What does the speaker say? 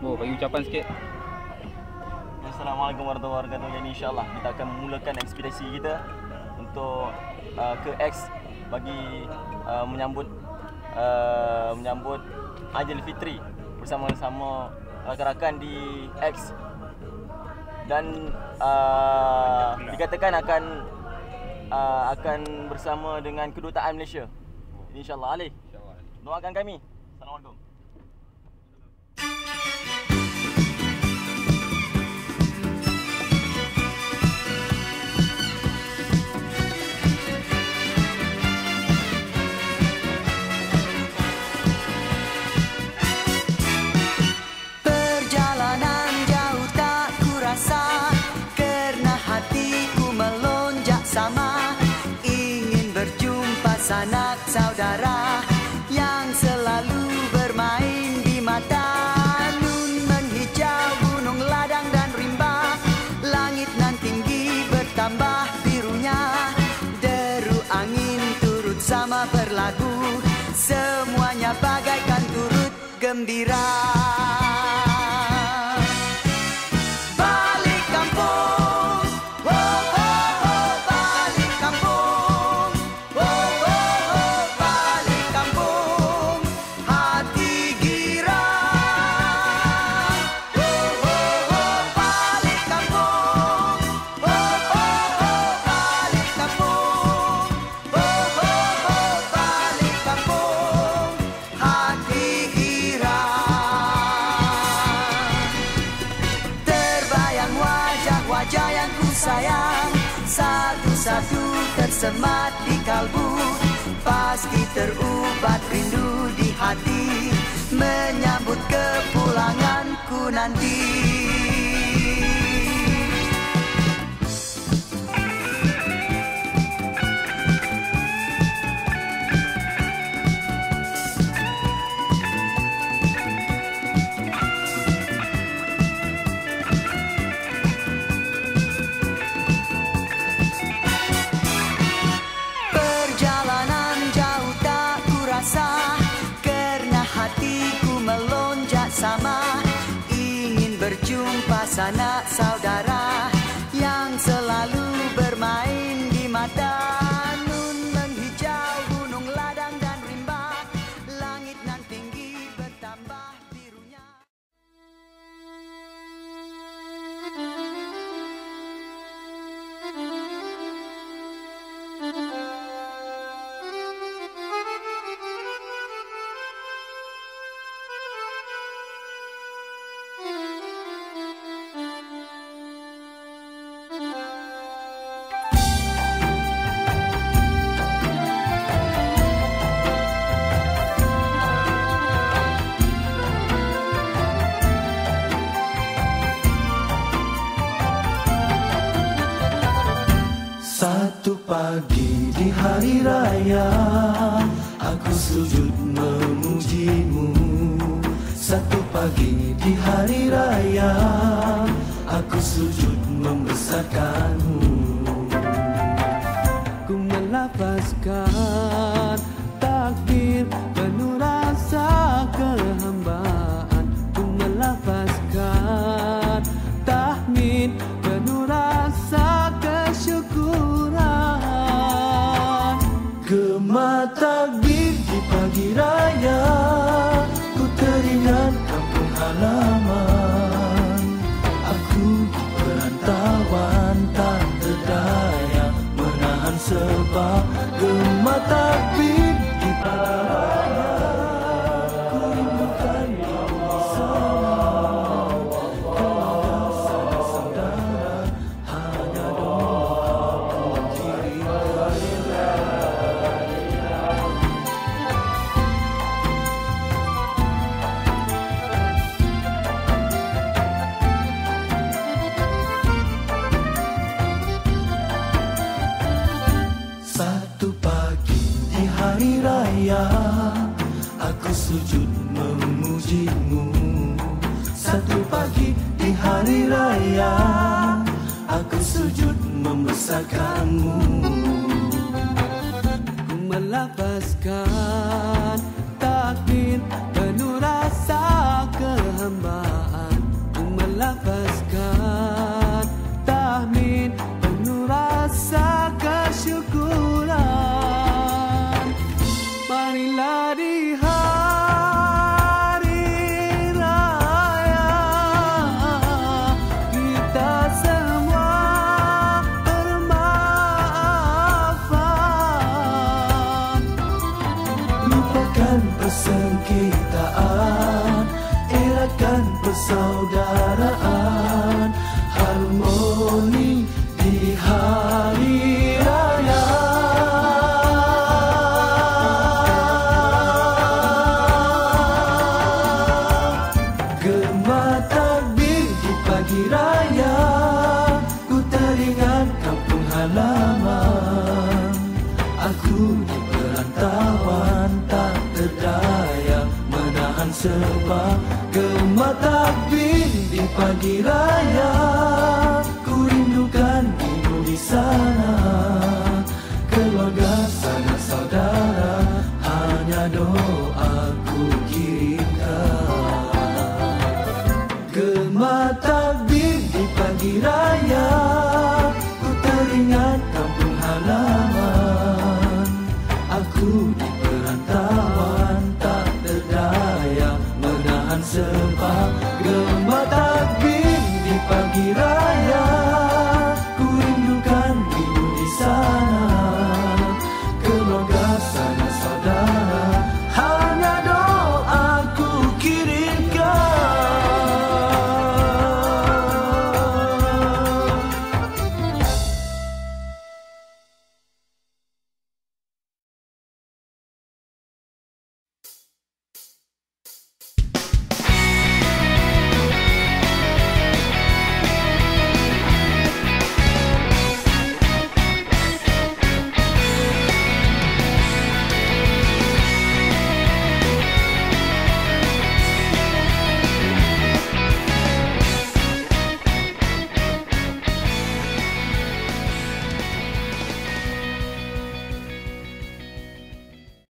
Oh, bagi ucapan sikit. Assalamualaikum warahmatullahi wabarakatuh. Jadi insyaAllah kita akan memulakan ekspedisi kita untuk uh, ke X bagi uh, menyambut uh, menyambut Aidilfitri bersama-sama rakan-rakan di X dan uh, dikatakan akan uh, akan bersama dengan kedutaan Malaysia. InsyaAllah Alif. Doakan kami. Assalamualaikum. Sanak saudara Yang selalu bermain di mata. Nun menghijau gunung ladang dan rimba. Langit nan tinggi bertambah birunya. Deru angin turut sama berlagu Semuanya bagaikan turut gembira tersemat di kalbu Pasti terubat rindu di hati Menyambut kepulanganku nanti melonjak sama Ingin berjumpa sanak saudara Yang selalu bermain di mata pagi di hari raya Aku sujud memujimu. Satu pagi di hari raya Aku sujud membesarkanmu gema sujud memujimu. Satu pagi di hari raya Aku sujud membesarkanmu Ku melafazkan persengketaan Erakan persaudaraan Harmoni di hari raya. Gemar takbir di pagi raya Ku teringat kampung halaman. Aku Menahan sebab gemar takbir di pagi raya Ku rindukan ibu di sana